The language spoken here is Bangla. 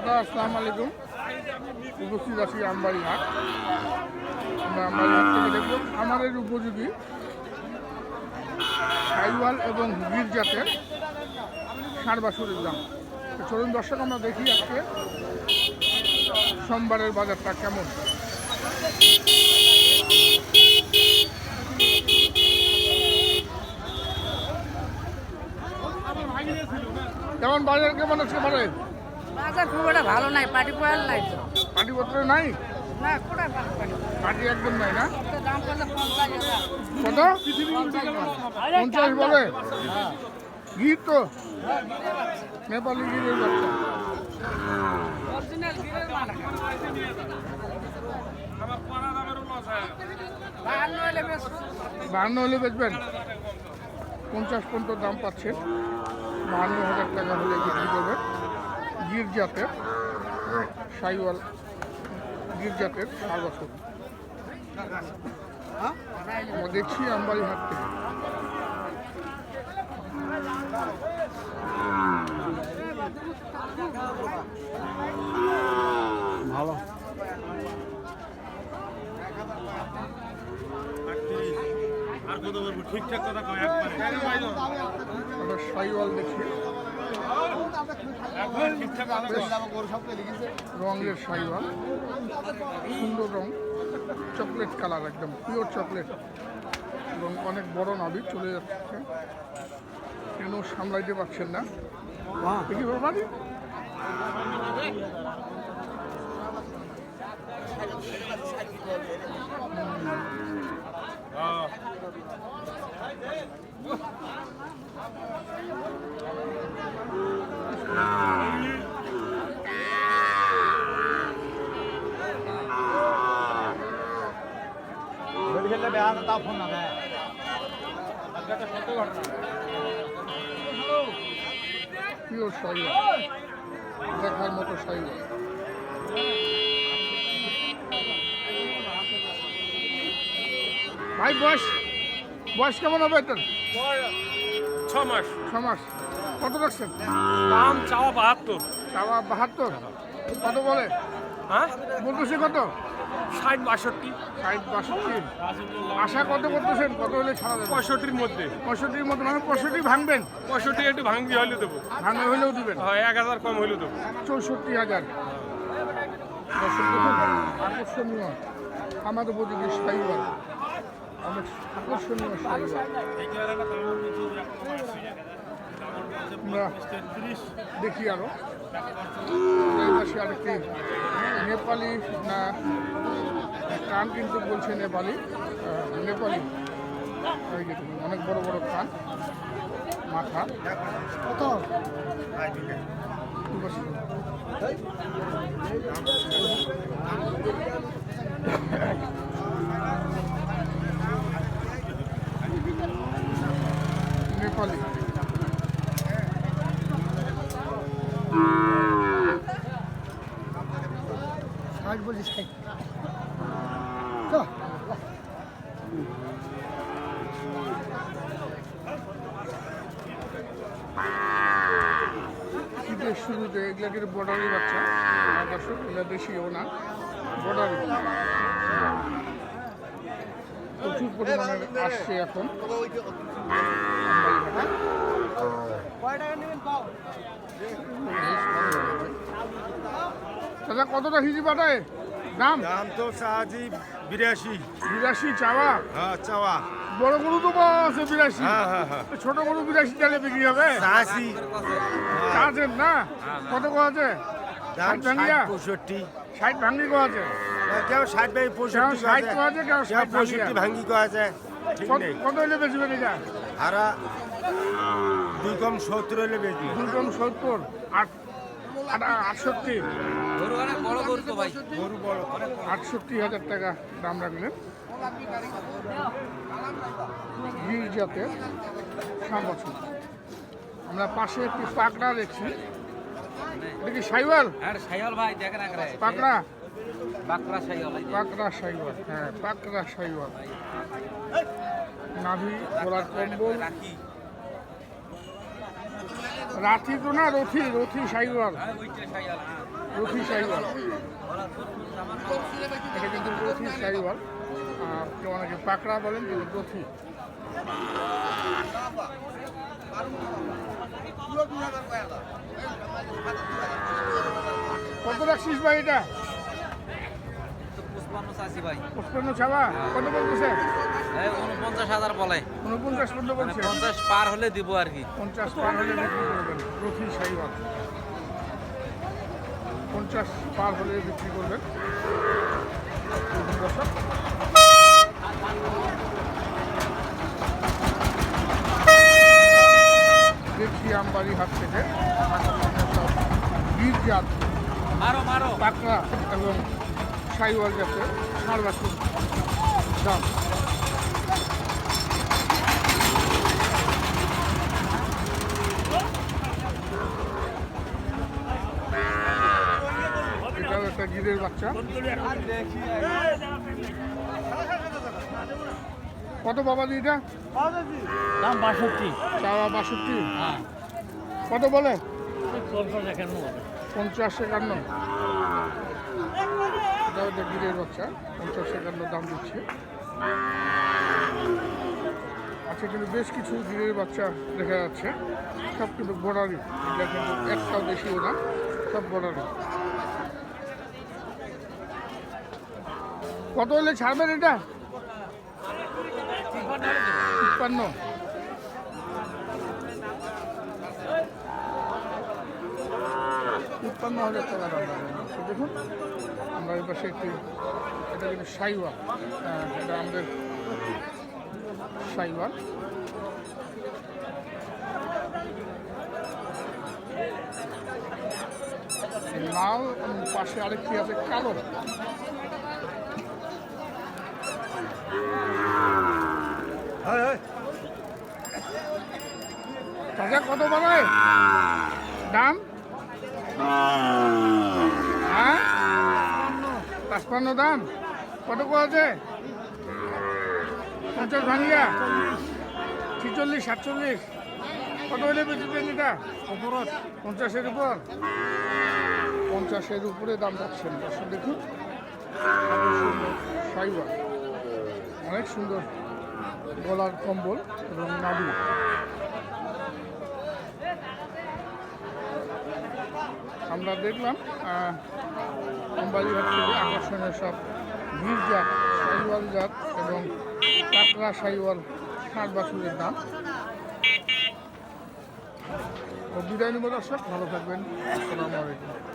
শ্রোতা আসসালামু আলাইকুম। উপস্থিত আছি আমবাড়ি হাট। আমরা আমবাড়ি হাট থেকে দেখব আমাদের উপযোগী সাইওয়াল এবং গির জাতের ষাঁড় বাছুরের দাম। চলুন দর্শক, আমরা দেখি আজকে সোমবারের বাজারটা কেমন। কেমন বাজার? কেমন আছে বাজারে? বাজার খুব একটা ভালো নাই পাটি পয়াল নাই তো। পাটিপত্র নাই? না কোথায় পাটি পাটি একদম নাই না? দাম কত? পঞ্চাশ বলে? গির তো। নেপালি গিরের বাচ্চা। অরিজিনাল বাহান্ন হলে বেচবেন? পঞ্চাশ পর্যন্ত দাম পাচ্ছেন। বাহান্ন হাজার টাকা হলে বিক্রি করবেন। গির জাতের সাইওয়াল গির্জাতের সার্বাসন দেখছি আমবাড়ি হাট থেকে। ঠিকঠাক কথা কয় একবারে। রঙের সাইওয়াল। সুন্দর রং। চকলেট কালার একদম পিওর চকলেট। এবং অনেক বড় নাবি চলে যাচ্ছে। কেন সামলাইতে পারছেন না? দেখি বাবাজি হ্যাঁ। পিওর সাইওয়াল দেখার মতো সাইওয়াল ভাই বয়স বয়স কেমন হবে এটার ছ মাস। ছ মাস। কত রাখছেন? দাম চাওয়া বাহাত্তর। চাওয়া বাহাত্তর? কত বলে? হ্যাঁ? বলতেছে কত? ষাট বাষট্টি। ষাট বাষট্টি। আশা কত করতেছেন? কত হলে ছাড়া পঁয়ষট্টির মধ্যে। পঁয়ষট্টির মধ্যে মানে পঁয়ষট্টি ভাঙবেন? পঁয়ষট্টি একটু ভাঙ্গি হলে দেবো। ভাঙা হলেও দেবেন। হয় এক হাজার কম হলে দেবো। চৌষট্টি হাজার। দেখুন, আকর্ষণীয়। আমার উপযোগী সাইওয়াল অনেক আকর্ষণীয় আমরা দেখি আরও। এই পাশে আরেকটি নেপালি না, কান কিন্তু বলছে নেপালি। নেপালি। অনেক বড় বড় কান। মাথা। কত ষাট বলি ষাট তো শীতের শুরুতে এগুলাকে বর্ডারি বাচ্চা দর্শক, এগুলা দেশিও না বর্ডারি প্রচুর পরিমাণে আসছে এখন। দাদা কতটা হিজি পাঠায় দাম? দাম তো সাহাজি বিরাশি। বিরাশি চাওয়া? হ্যাঁ চাওয়া। বড় গরু তো পাওয়া আছে বিরাশি। হ্যাঁ হ্যাঁ হ্যাঁ। ছোট গরু বিরাশি চালে বিক্রি হবে? সাহাশি না? কত কো আছে? দাম ষাট ভাঙ্গিয়া? পঁয়ষট্টি। ষাট ভাঙ্গি কো আছে? কেউ ষাট ভাই পঁয়ষট্টি ষাট কো আছে কেউ ষাট পঁয়ষট্টি। ভাঙ্গি কো আছে? কত- হলে বেশি বেড়ে হারা দুই কম সত্তর হলে বেশি। দুই কম সত্তর আট আট- আটষট্টি। গরু বড় আটষট্টি হাজার টাকা দাম রাখলেন। গির জাতের বছর। আমরা পাশে একটি পাকড়া দেখছি। কি সাইওয়াল? আর সাইয়াল ভাই দেখে না করে পাকড়া বাঁকড়া সাইয়াল এই পাকড়া সাইওয়াল হ্যাঁ পাকড়া সাইওয়াল। নাভি গলার কম্বল রাথি তো না, রথি রথি সাইওয়াল। রথি সাইওয়াল। এটা কিন্তু রথি সাইওয়াল। কেউ অনেকে পাকড়া বলেন কিন্তু রথি। কত রাখছিস ভাই এটা? ভাই। ছাবা কত বলতেছে? উনপঞ্চাশ হাজার বলে। উনপঞ্চাশ পর্যন্ত মানে বলছে? পঞ্চাশ পার হলে দিব আর কি। পঞ্চাশ পার হলে বিক্রি করবেন পঞ্চাশ পার হলে বিক্রি করবেন। দেখছি আমবাড়ি হাট থেকে। বীর জাত মারো মারো। পাকড়া এবং সাইওয়াল জাতের ষাঁড় বাছুর দাম। এটাও একটা গিরের বাচ্চা। কত বাবা দি এটা? দাম বাষট্টি। চাওয়া বাষট্টি? হ্যাঁ। কত বলে? পঞ্চাশ একান্ন পঞ্চাশ একান্ন। এটাও একটা গিরের বাচ্চা দাম দিচ্ছে। আচ্ছা কিন্তু বেশ কিছু গিরের বাচ্চা দেখা যাচ্ছে। সব কিন্তু বর্ডারি এটা কিন্তু একটাও দেশিও না, সব বর্ডারি কত হলে ছাড়বেন এটা? তিপ্পান্ন। তিপ্পান্ন হাজার টাকা দাম দেখুন আমরা এই পাশে একটি এটা কিন্তু সাইওয়াল। হ্যাঁ, এটা আমাদের সাইওয়াল। লাল পাশে আরেকটি আছে কালো। কত বানায়? দাম? পাঁচপান্ন দাম। কত আছে পঞ্চাশ ভাঙিয়া। ছিচল্লিশ, সাতচল্লিশ। কত হলে বেচবেন এটা? উপরত পঞ্চাশের উপর। পঞ্চাশের উপরে দাম পাচ্ছেন। দর্শক, দেখুন। সাইবার। অনেক সুন্দর। গলার কম্বল এবং নাবি আমরা দেখলাম আমবাড়িহাট থেকে আকর্ষণীয় সব গির জাত সাইওয়াল জাত এবং কাটরা সাইওয়াল ষাট বাছুরের দাম। ও বিদায় নেব দর্শক, ভালো থাকবেন। আসসালামু আলাইকুম।